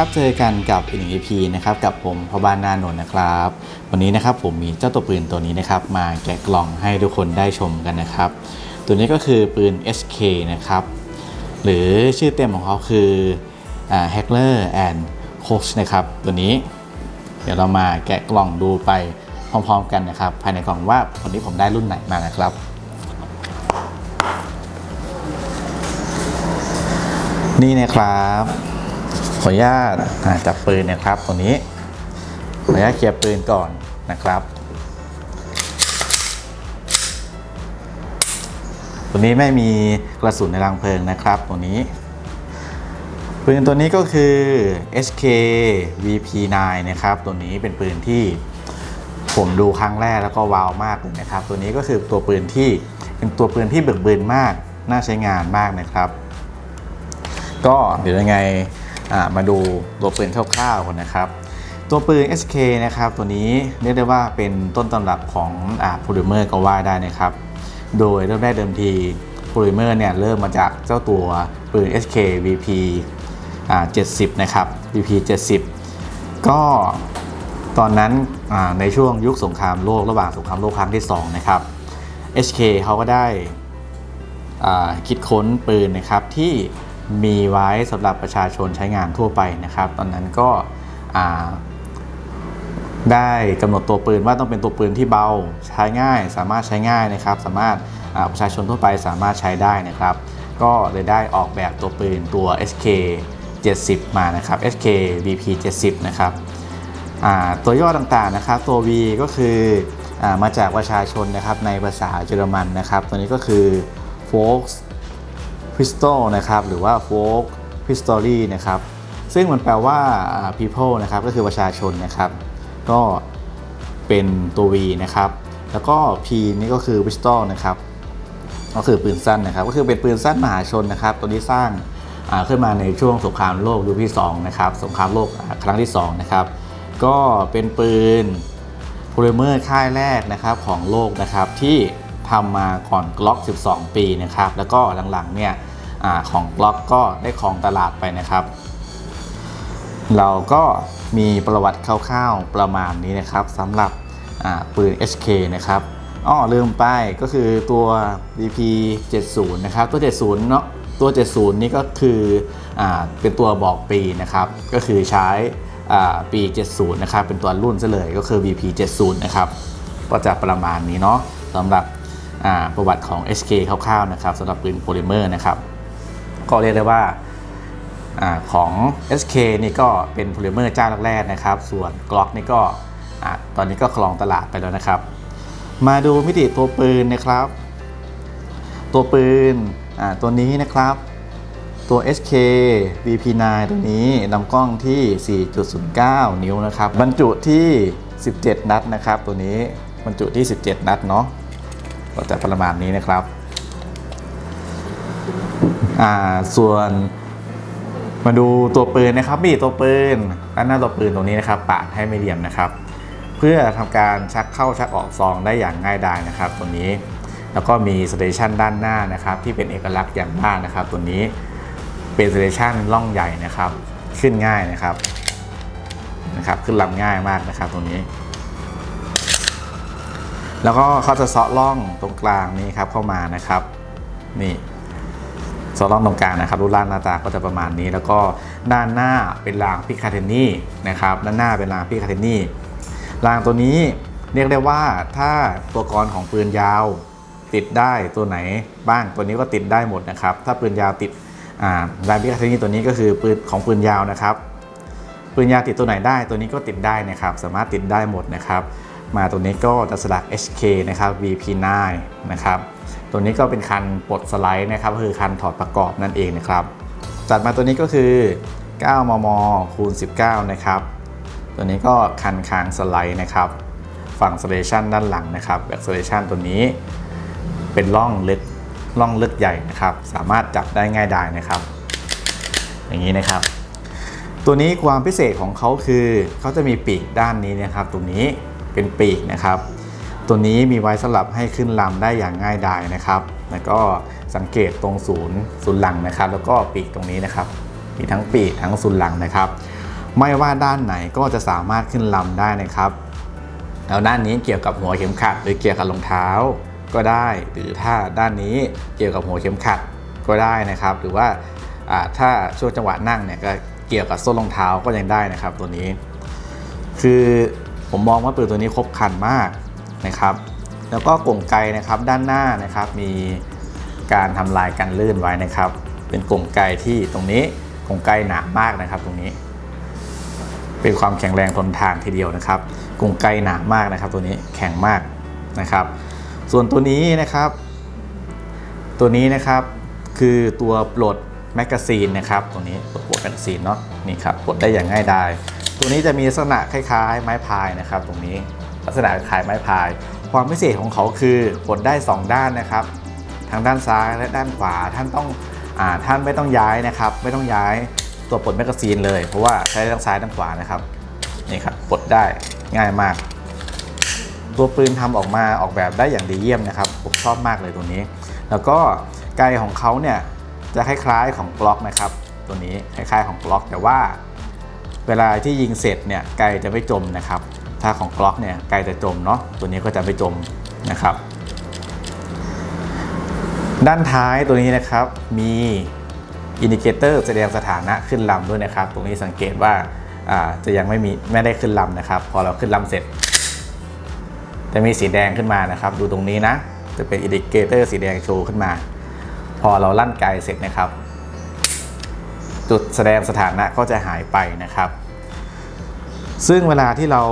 ครับ เจอกันกับอีกหนึ่ง EP นะครับกับผมพอบานนานนท์นะครับ วันนี้นะครับผมมีเจ้าตัวปืนตัวนี้นะครับมาแกะกล่องให้ทุกคนได้ชมกันนะครับ ตัวนี้ก็คือปืน SK นะครับ หรือชื่อเต็มของเขาคือ Hackler and Coach นะครับตัวนี้ เดี๋ยวเรามาแกะกล่องดูไปพร้อมๆกันนะครับ ภายในกล่องว่าวันนี้ผมได้รุ่นไหนมานะครับนี่นะครับ ออนุญาตจับปืนนะครับตรงนี้ขออนุญาตเคลียร์ปืนก่อนนะครับ ตัวนี้ไม่มีกระสุนในรังเพลิงนะครับตัวนี้ปืนตัวนี้ก็คือ SK VP9 นะครับตัวนี้เป็นปืนที่ผมดูครั้งแรกแล้วก็ว้าวมากเลยนะครับ ตัวนี้ก็คือตัวปืนที่เป็นตัวปืนที่เบิกบืนมาก น่าใช้งานมากนะครับ ก็เดี๋ยวยังไง มาดูตัวปืนคร่าวๆกันนะครับ ตัวปืน SK นะครับตัวนี้เรียกได้ว่าเป็นต้นตำรับของโพลิเมอร์ก็ว่าได้นะครับ โดยเริ่มได้เดิมทีโพลิเมอร์เนี่ยเริ่มมาจากเจ้าตัวปืน SK VP 70 นะครับ VP 70 ก็ตอนนั้นในช่วงยุคสงครามโลกระหว่างสงครามโลกครั้งที่ 2 นะครับ HK เขาก็ได้คิดค้นปืนนะครับที่ มีไว้สำหรับประชาชนใช้งานทั่วไปนะครับ ตอนนั้นก็ได้กำหนดตัวปืนว่าต้องเป็นตัวปืนที่เบาใช้ง่าย สามารถใช้ง่ายนะครับ สามารถประชาชนทั่วไปสามารถใช้ได้นะครับ ก็เลยได้ออกแบบตัวปืนตัว SK 70 มานะครับ SK VP 70 นะครับตัวย่อต่างๆนะครับ ตัว V ก็คืออมาจากประชาชนนะครับในภาษาเยอรมันนะครับ ตัวนี้ก็คือ Volks Pistol นะครับหรือว่า Folk Pistoly นะครับซึ่งมันแปลว่า people นะครับก็คือประชาชนนะครับ ก็เป็นตัว V นะครับ แล้วก็ P นี่ก็คือ pistol นะครับ ก็คือปืนสั้นนะครับ ก็คือเป็นปืนสั้นมหาชนนะครับ ตัวนี้สร้างขึ้นมาในช่วงสงครามโลกยุคที่2นะครับสงครามโลกครั้งที่2นะครับก็เป็นปืนโพลิเมอร์ค่ายแรกนะครับของโลกนะครับที่ ทำมาก่อนกล็อก12 ปีนะครับ แล้วก็หลังๆเนี่ยอของกล็อกก็ได้ครองตลาดไปนะครับ เราก็มีประวัติคร่าวๆประมาณนี้นะครับสำหรับปืน HK นะครับอ้อลืมไปก็คือตัว VP 70 นะครับ ตัว 70 เนาะตัว 70 นี่ก็คืออเป็นตัวบอกปีนะครับ ก็คือใช้ปี 70 นะครับ เป็นตัวรุ่นซะเลยก็คือ VP 70 นะครับ ก็จะประมาณนี้เนาะสำหรับ ประวัติของ HK คร่าวๆนะครับสำหรับปืนโพลิเมอร์นะครับก็เรียกได้ว่าอของ SK นี่ก็เป็นโพลิเมอร์เจ้าแรกๆนะครับ ส่วน Glock นี่ก็ตอนนี้ก็ครองตลาดไปแล้วนะครับ มาดูมิติตัวปืนนะครับ ตัวปืนตัวนี้นะครับตัว SK VP9 ตัวนี้ลำกล้องที่ 4.09 นิ้วนะครับ บรรจุที่ 17 นัดนะครับ ตัวนี้บรรจุที่ 17 นัดเนาะ ก็จะประมาณนี้นะครับ อ่าส่วนมาดูตัวปืนนะครับมีตัวปืนด้านหน้าตัวปืนตรงนี้นะครับ ปาดให้ไม่เหลี่ยมนะครับ เพื่อทำการชักเข้าชักออกซองได้อย่างง่ายดายนะครับ ตัวนี้ แล้วก็มีสเตชันด้านหน้านะครับ ที่เป็นเอกลักษณ์อย่างมากนะครับ ตัวนี้เป็นสเตชันล่องใหญ่นะครับ ขึ้นง่ายนะครับนะครับ ขึ้นลำง่ายมากนะครับ ตรงนี้ แล้วก็เขาจะเซาะล่องตรงกลางนี้ครับเข้ามานะครับนี่โซลอนตรงกลางนะครับรูปร่างหน้าตาก็จะประมาณนี้ แล้วก็ด้านหน้าเป็นรางพิคาเทนี่นะครับด้านหน้าเป็นรางพิคาเทนี่รางตัวนี้เรียกได้ว่าถ้าตัวกรของปืนยาวติดได้ตัวไหนบ้างตัวนี้ก็ติดได้หมดนะครับ ถ้าปืนยาวติดอ่ารางพิคาเทนี่ตัวนี้ก็คือปืนของปืนยาวนะครับปืนยาวติดตัวไหนได้ตัวนี้ก็ติดได้นะครับ สามารถติดได้หมดนะครับ มาตัวนี้ก็จะสลัก HK นะครับ VP9 นะครับ ตัวนี้ก็เป็นคันปลดสไลด์นะครับคือคันถอดประกอบนั่นเองนะครับ จัดมาตัวนี้ก็คือ 9 มม คูณ 19 นะครับ ตัวนี้ก็คันคางสไลด์นะครับ ฝั่งสเตชันด้านหลังนะครับแบ็กสเตชันตัวนี้ เป็นร่องลึกร่องลึกใหญ่นะครับ สามารถจับได้ง่ายดายนะครับ อย่างนี้นะครับ ตัวนี้ความพิเศษของเขาคือเขาจะมีปีกด้านนี้นะครับ ตรงนี้ เป็นปีกนะครับ ตัวนี้มีไว้สำหรับให้ขึ้นลำได้อย่างง่ายดายนะครับ แล้วก็สังเกตตรงศูนย์ศูนย์หลังนะครับ แล้วก็ปีกตรงนี้นะครับ มีทั้งปีกทั้งศูนย์หลังนะครับ ไม่ว่าด้านไหนก็จะสามารถขึ้นลำได้นะครับ แล้วด้านนี้เกี่ยวกับหัวเข็มขัด หรือเกี่ยวกับรองเท้าก็ได้ หรือถ้าด้านนี้เกี่ยวกับหัวเข็มขัดก็ได้นะครับ หรือว่าอ่าถ้าช่วงจังหวะนั่งเนี่ยก็เกี่ยวกับส้นรองเท้าก็ยังได้นะครับ ตัวนี้ คือ ผมมองว่าปืนตัวนี้ครบคันมากนะครับ แล้วก็กลงไกนะครับด้านหน้านะครับมีการทำลายกันลื่นไว้นะครับ เป็นกลงไกที่ตรงนี้กลงไกหนามากนะครับ ตรงนี้ เป็นความแข็งแรงทนทานทีเดียวนะครับกลงไกหนามากนะครับ ตัวนี้แข็งมากนะครับ ส่วนตัวนี้นะครับ ตัวนี้นะครับคือตัวปลดแมกกาซีนนะครับ ตัวนี้ปลดแมกกาซีนเนาะนี่ครับปลดได้อย่างง่ายดาย ตัวนี้จะมีลักษณะคล้ายๆ ไม้พายนะครับ ตรงนี้ลักษณะคล้ายไม้พาย ความพิเศษของเขาคือปลดได้ 2 ด้านนะครับ ทางด้านซ้ายและด้านขวาท่านต้องอาท่านไม่ต้องย้ายนะครับ ไม่ต้องย้ายตัวปลดแมกกาซีนเลย เพราะว่าใช้ทั้งซ้ายทั้งขวานะครับนี่ครับปลดได้ง่ายมาก ตัวปืนทำออกมาออกแบบได้อย่างดีเยี่ยมนะครับผมชอบมากเลยตัวนี้ แล้วก็ไกลของเขาเนี่ยจะคล้ายๆของกล็อกนะครับ ตัวนี้คล้ายๆของกล็อกแต่ว่า เวลาที่ยิงเสร็จเนี่ยไกลจะไม่จมนะครับ ถ้าของกล็อกเนี่ยไกลจะจมเนาะตัวนี้ก็จะไม่จมนะครับ ด้านท้ายตัวนี้นะครับมีอินดิเคเตอร์แสดงสถานะขึ้นลำด้วยนะครับ ตรงนี้สังเกตว่าอ่าจะยังไม่มีไม่ได้ขึ้นลำนะครับ พอเราขึ้นลำเสร็จ จะมีสีแดงขึ้นมานะครับ ดูตรงนี้นะ จะเป็นอินดิเคเตอร์สีแดงโชว์ขึ้นมา พอเราลั่นไกลเสร็จนะครับ จุดแสดงสถานะก็จะหายไปนะครับ ซึ่งเวลาที่เรา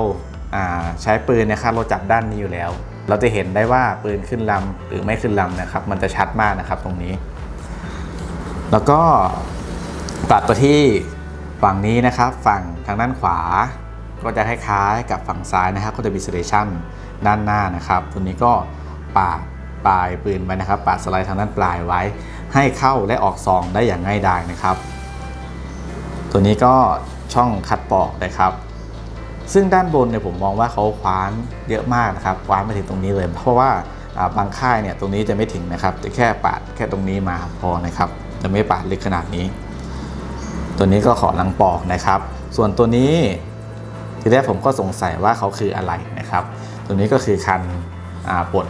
าใช้ปืนนะครับเราจับด้านนี้อยู่แล้ว เราจะเห็นได้ว่าปืนขึ้นลำหรือไม่ขึ้นลำนะครับ มันจะชัดมากนะครับตรงนี้ แล้วก็ตัดตัวที่ฝั่งนี้นะครับ ฝั่งทางด้านขวา ก็จะคล้ายๆกับฝั่งซ้ายนะครับ ก็จะมีสเตชันด้านหน้านะครับ ตัวนี้ก็ปาดปลายปืนไว้นะครับ ปาดสไลด์ทางด้านปลายไว้ ให้เข้าและออกซองได้อย่างง่ายดายนะครับ ตัวนี้ก็ช่องคัดปอกนะครับ ซึ่งด้านบนเนี่ยผมมองว่าเขาคว้านเยอะมากนะครับคว้านมาถึงตรงนี้เลย เพราะว่าบางค่ายเนี่ยตรงนี้จะไม่ถึงนะครับจะแค่ปาดแค่ตรงนี้มาพอนะครับ จะไม่ปาดลึกขนาดนี้ ตัวนี้ก็ขอลังปอกนะครับ ส่วนตัวนี้ทีแรกผมก็สงสัยว่าเขาคืออะไรนะครับ ตัวนี้ก็คือคันปลด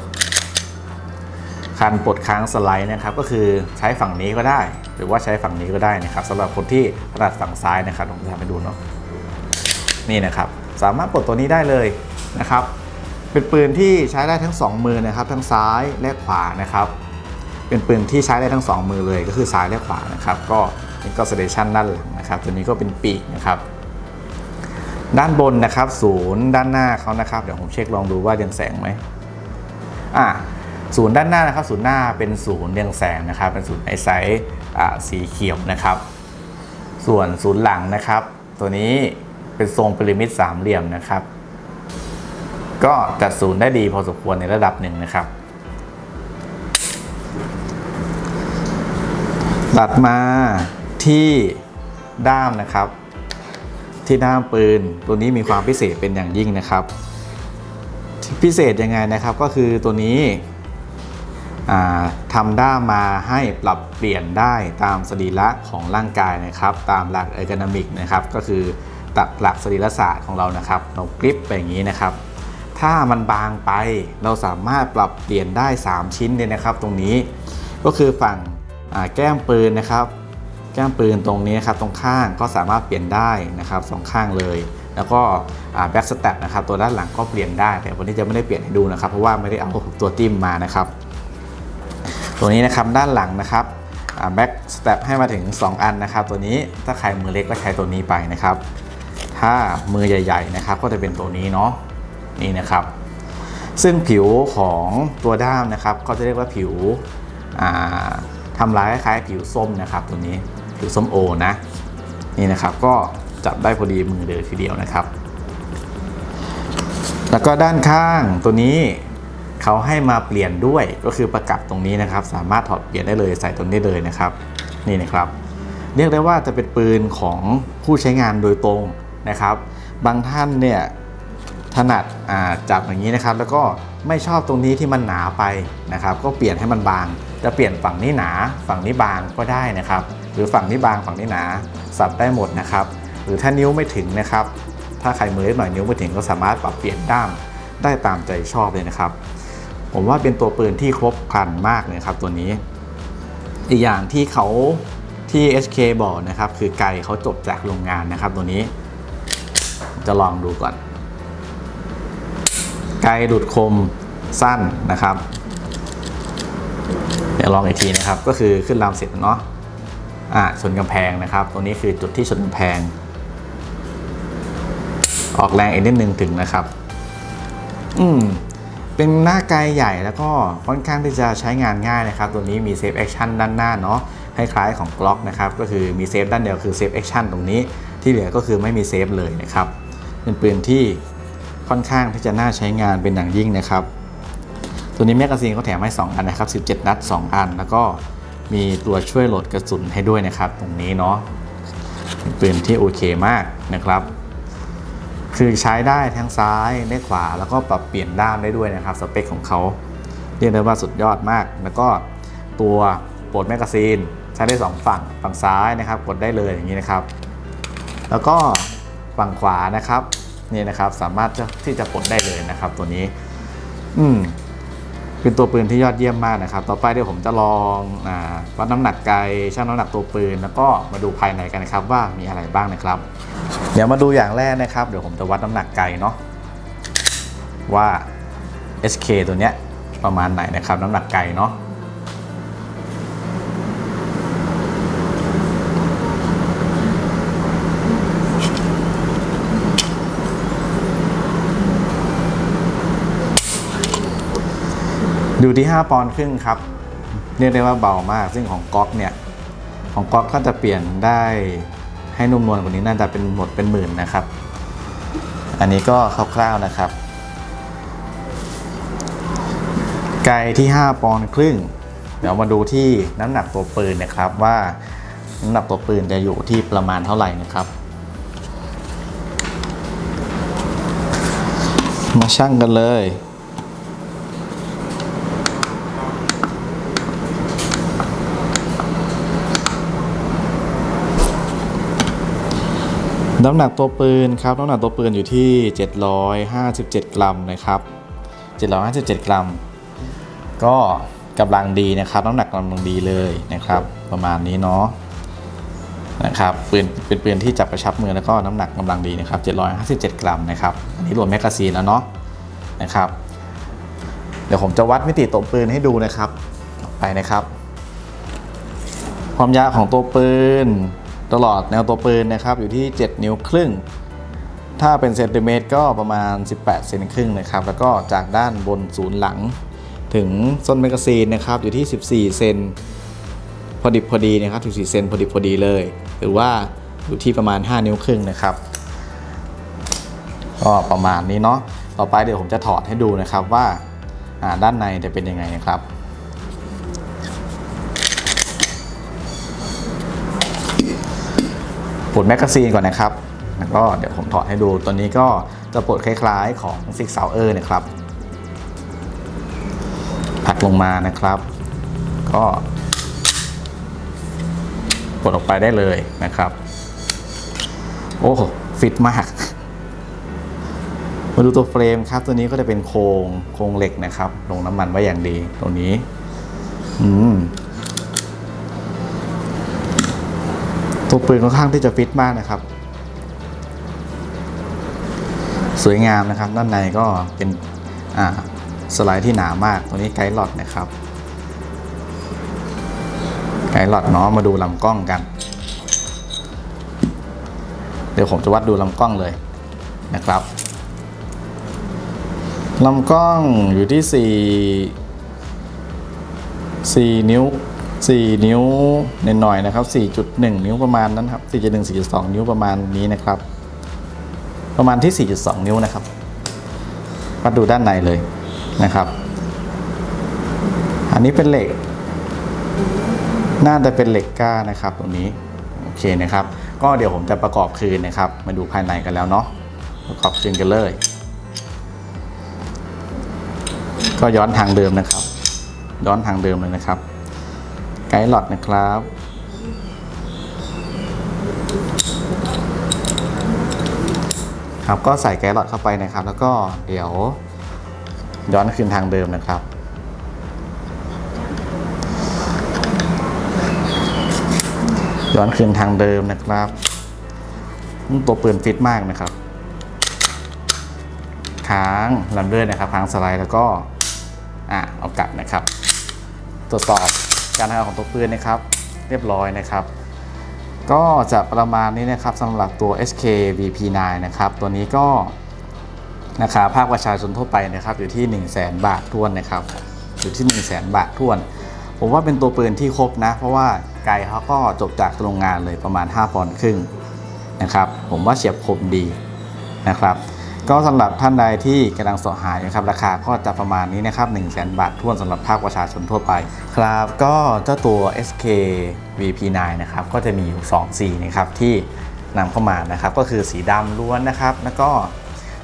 คันปลดค้างสไลด์นะครับ ก็คือใช้ฝั่งนี้ก็ได้หรือว่าใช้ฝั่งนี้ก็ได้นะครับสำหรับคนที่ถนัดฝั่งซ้ายนะครับผมจะทำให้ดูเนาะนี่นะครับ สามารถปลดตัวนี้ได้เลยนะครับ เป็นปืนที่ใช้ได้ทั้ง 2 มือนะครับ ทั้งซ้ายและขวานะครับ เป็นปืนที่ใช้ได้ทั้ง 2 มือเลยก็คือซ้ายและขวานะครับ ก็นี่ก็สเตชันด้านหลังนะครับ ตัวนี้ก็เป็นปีกนะครับ ด้านบนนะครับศูนย์ด้านหน้าเขานะครับเดี๋ยวผมเช็คลองดูว่าเรืองแสงไหมอ่าศูนย์ด้านหน้านะครับศูนย์หน้าเป็นศูนย์เรืองแสงนะครับ เป็นศูนย์ไอไซส์ สีเขียวนะครับ ส่วนศูนย์หลังนะครับ ตัวนี้เป็นทรงพีระมิดสามเหลี่ยมนะครับ ก็จัดศูนย์ได้ดีพอสมควรในระดับหนึ่งนะครับตัดมาที่ด้ามนะครับ ที่ด้ามปืนตัวนี้มีความพิเศษเป็นอย่างยิ่งนะครับ พิเศษยังไงนะครับก็คือตัวนี้ ทำด้ามมาให้ปรับเปลี่ยนได้ตามสรีระของร่างกายนะครับ ตามหลักเอ o n นมิกนะครับก็คือตักหลักสรีระศาสตร์ของเรานะครับ เรากริปไปอย่างนี้นะครับ ถ้ามันบางไปเราสามารถปรับเปลี่ยนได้ 3 ชิ้นเลยนะครับ ตรงนี้ก็คือฝั่งแก้มปืนนะครับ แก้มปืนตรงนี้นะครับตรงข้างก็สามารถเปลี่ยนได้นะครับสองข้างเลย แล้วก็แบ็กสแตทนะครับตัวด้านหลังก็เปลี่ยนได้ แต่วันนี้จะไม่ได้เปลี่ยนให้ดูนะครับ เพราะว่าไม่ได้เอาตัวจิ้มมานะครับ ตัวนี้นะครับด้านหลังนะครับแบ็กสแตทให้มาถึง 2 อันนะครับ ตัวนี้ถ้าใครมือเล็กก็ใช้ตัวนี้ไปนะครับ ถ้ามือใหญ่ ๆนะครับ ก็จะเป็นตัวนี้เนาะนี่นะครับ ซึ่งผิวของตัวด้ามนะครับ ก็จะเรียกว่าผิวทำลายคล้ายๆผิวส้มนะครับ ตัวนี้ผิวส้มโอนะนี่นะครับก็จับได้พอดีมือเลยทีเดียวนะครับ แล้วก็ด้านข้างตัวนี้ เขาให้มาเปลี่ยนด้วยก็คือประกับตรงนี้นะครับ สามารถถอดเปลี่ยนได้เลยใส่ตรงนี้เลยนะครับ นี่นะครับ เรียกได้ว่าจะเป็นปืนของผู้ใช้งานโดยตรงนะครับ บางท่านเนี่ยถนัดจับอย่างนี้นะครับ แล้วก็ไม่ชอบตรงนี้ที่มันหนาไปนะครับ ก็เปลี่ยนให้มันบาง จะเปลี่ยนฝั่งนี้หนา ฝั่งนี้บางก็ได้นะครับ หรือฝั่งนี้บางฝั่งนี้หนา สับได้หมดนะครับ หรือถ้านิ้วไม่ถึงนะครับ ถ้าใครมือเล็กหน่อยนิ้วไม่ถึงก็สามารถปรับเปลี่ยนด้ามได้ตามใจชอบเลยนะครับ ผมว่าเป็นตัวปืนที่ครบครันมากเลยครับตัวนี้ อีกอย่างที่เขาที่ HK บอกนะครับ คือไกเขาจบจากโรงงานนะครับ ตัวนี้ จะลองดูก่อน ไกดูดคมสั้นนะครับเดี๋ยวลองอีกทีนะครับ ก็คือขึ้นลำเสร็จเนาะอ่าชนกำแพงนะครับ ตรงนี้คือจุดที่ชนกำแพง ออกแรงอีกนิดนึงถึงนะครับ อืม เป็นหน้าไกลใหญ่แล้วก็ค่อนข้างที่จะใช้งานง่ายนะครับ ตัวนี้มีเซฟแอคชั่นด้านหน้าเนาะคล้ายๆของกล็อกนะครับ ก็คือมีเซฟด้านเดียวคือเซฟแอคชั่นตรงนี้ ที่เหลือก็คือไม่มีเซฟเลยนะครับ เป็นปืนที่ค่อนข้างที่จะน่าใช้งานเป็นอย่างยิ่งนะครับ ตัวนี้แมกกาซีนเขาแถมให้ 2 อันนะครับ 17 นัด 2 อัน แล้วก็มีตัวช่วยโหลดกระสุนให้ด้วยนะครับ ตรงนี้เนาะเป็นปืนที่โอเคมากนะครับ คือใช้ได้ทั้งซ้ายได้ขวาแล้วก็ปรับเปลี่ยนด้ามได้ด้วยนะครับสเปคของเขาเรียกได้ว่าสุดยอดมาก แล้วก็ตัวโปลดแมกกาซีนใช้ได้สองฝั่งฝั่งซ้ายนะครับ กดได้เลยอย่างนี้นะครับ แล้วก็ฝั่งขวานะครับนี่นะครับสามารถที่จะกดได้เลยนะครับ ตัวนี้ อืม เป็นตัวปืนที่ยอดเยี่ยมมากนะครับ ต่อไปเดี๋ยวผมจะลองอวัดน้ำหนักไกลชั่งน้ำหนักตัวปืน แล้วก็มาดูภายในกันนะครับว่ามีอะไรบ้างนะครับ เดี๋ยวมาดูอย่างแรกนะครับ เดี๋ยวผมจะวัดน้ำหนักไกลเนาะว่า SK ตัวเนี้ยประมาณไหนนะครับ น้ำหนักไกลเนาะ อยู่ที่ 5 ปอนด์ครึ่งครับ เรียกได้ว่าเบามาก ซึ่งของก๊อกเนี่ย ของก๊อกถ้าจะเปลี่ยนได้ให้นุ่มนวลกว่านี้น่าจะเป็นหมดเป็นหมื่นนะครับ อันนี้ก็คร่าวๆนะครับ ไกลที่ 5 ปอนด์ครึ่ง เดี๋ยวมาดูที่น้ำหนักตัวปืนนะครับว่าน้ำหนักตัวปืนจะอยู่ที่ประมาณเท่าไหร่นะครับ มาชั่งกันเลย น้ำหนักตัวปืนครับน้ำหนักตัวปืนอยู่ที่ 757 กรัมนะครับ 757 กรัม ก็กำลังดีนะครับ น้ำหนักกำลังดีเลยนะครับ ประมาณนี้เนาะนะครับปืนเป็นปืนที่จับกระชับมือแล้วก็น้ำหนักกำลังดีนะครับ 757 กรัมนะครับอันนี้รวมแมกกาซีนแล้วเนาะนะครับ เดี๋ยวผมจะวัดมิติตัวปืนให้ดูนะครับไปนะครับ ความยาวของตัวปืน ตลอดแนวตัวปืนนะครับอยู่ที่ 7 นิ้วครึ่ง ถ้าเป็นเซนติเมตรก็ประมาณ 18เซนครึ่งนะครับแล้วก็จากด้านบนศูนย์หลัง ถึงส้นแมกกาซีนนะครับอยู่ที่ 14 เซนพอดิบพอดีนะครับ14เซนพอดิบพอดีเลย หรือว่าอยู่ที่ประมาณ 5 นิ้วครึ่งนะครับก็ประมาณนี้เนาะต่อไปเดี๋ยวผมจะถอดให้ดูนะครับว่าอ่าด้านในจะเป็นยังไงนะครับ ปลดแมกกาซีนก่อนนะครับ แล้วก็เดี๋ยวผมถอดให้ดู ตัวนี้ก็จะปลดคล้ายๆของ Six s o u r นะครับผลักลงมานะครับ ก็ปลดออกไปได้เลยนะครับ โอ้ฟิตมาก มาดูตัวเฟรมครับ ตัวนี้ก็จะเป็นโครงโครงเหล็กนะครับ ลงน้ำมันไว้อย่างดีตรงนี้ อืม ตัวปืนค่อนข้างที่จะฟิตมากนะครับ สวยงามนะครับ ด้านในก็เป็นสไลด์ที่หนามาก ตัวนี้ไกด์หลอดนะครับ ไกด์หลอดเนาะมาดูลำกล้องกัน เดี๋ยวผมจะวัดดูลำกล้องเลยนะครับลำกล้องอยู่ที่ 4 4 นิ้ว 4 นิ้วหน่อยๆนะครับ 4.1 นิ้วประมาณนั้นครับ 4.1 4.2 นิ้วประมาณนี้นะครับ ประมาณที่ 4.2 นิ้วนะครับมาดูด้านในเลยนะครับ อันนี้เป็นเหล็ก น่าจะเป็นเหล็กก้านะครับตรงนี้ โอเคนะครับ ก็เดี๋ยวผมจะประกอบคืนนะครับ มาดูภายในกันแล้วเนาะ ประกอบคืนกันเลย ก็ย้อนทางเดิมนะครับ ย้อนทางเดิมเลยนะครับ ไกด์หลอดนะครับ ครับก็ใส่แกลลอตเข้าไปนะครับ แล้วก็เดี๋ยวย้อนคืนทางเดิมนะครับย้อนคืนทางเดิมนะครับ ตัวปืนฟิตมากนะครับ ค้างลำเลื่อนนะครับค้างสไลด์แล้วก็อะเอากลับนะครับ ตรวจสอบ การทำงานของตัวปืนนะครับ เรียบร้อยนะครับ ก็จะประมาณนี้นะครับสำหรับตัว SK VP9 นะครับ ตัวนี้ก็ราคาภาคประชาชนทั่วไปนะครับ อยู่ที่ 1 0 0 0 0แบาทท้วนนะครับ อยู่ที่ 1 0 0 0 0แบาทท้วน ผมว่าเป็นตัวปืนที่ครบนะ เพราะว่าไกลเขาก็จบจากโรงงานเลยประมาณ 5 ปอนด์ครึ่งนะครับ ผมว่าเฉียบคมดีนะครับ ก็สำหรับท่านใดที่กำลังเสาะหานะครับราคาก็จะประมาณนี้นะครับ1 0 0 0 0 0 บาททวนสำหรับภาคประชาชนทั่วไป ครับก็เจ้าตัว SK VP9 นะครับก็จะมีอยู่2สีนะครับที่นำเข้ามานะครับก็คือสีดำล้วนนะครับแล้วก็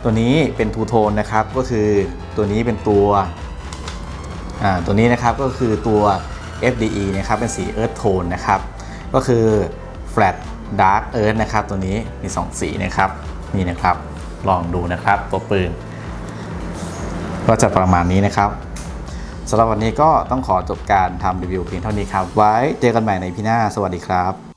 ตัวนี้เป็นทูโทนนะครับก็คือตัวนี้เป็นตัวอ่าตัวนี้นะครับก็คือตัว FDE นะครับเป็นสี Earth Tone นะครับก็คือ Flat Dark Earth นะครับตัวนี้มี 2 สีนะครับนี่นะครับ ลองดูนะครับตัวปืน ก็จะประมาณนี้นะครับสำหรับวันนี้ก็ต้องขอจบการทำรีวิวเพียงเท่านี้ครับ ไว้เจอกันใหม่ในพี่หน้า สวัสดีครับ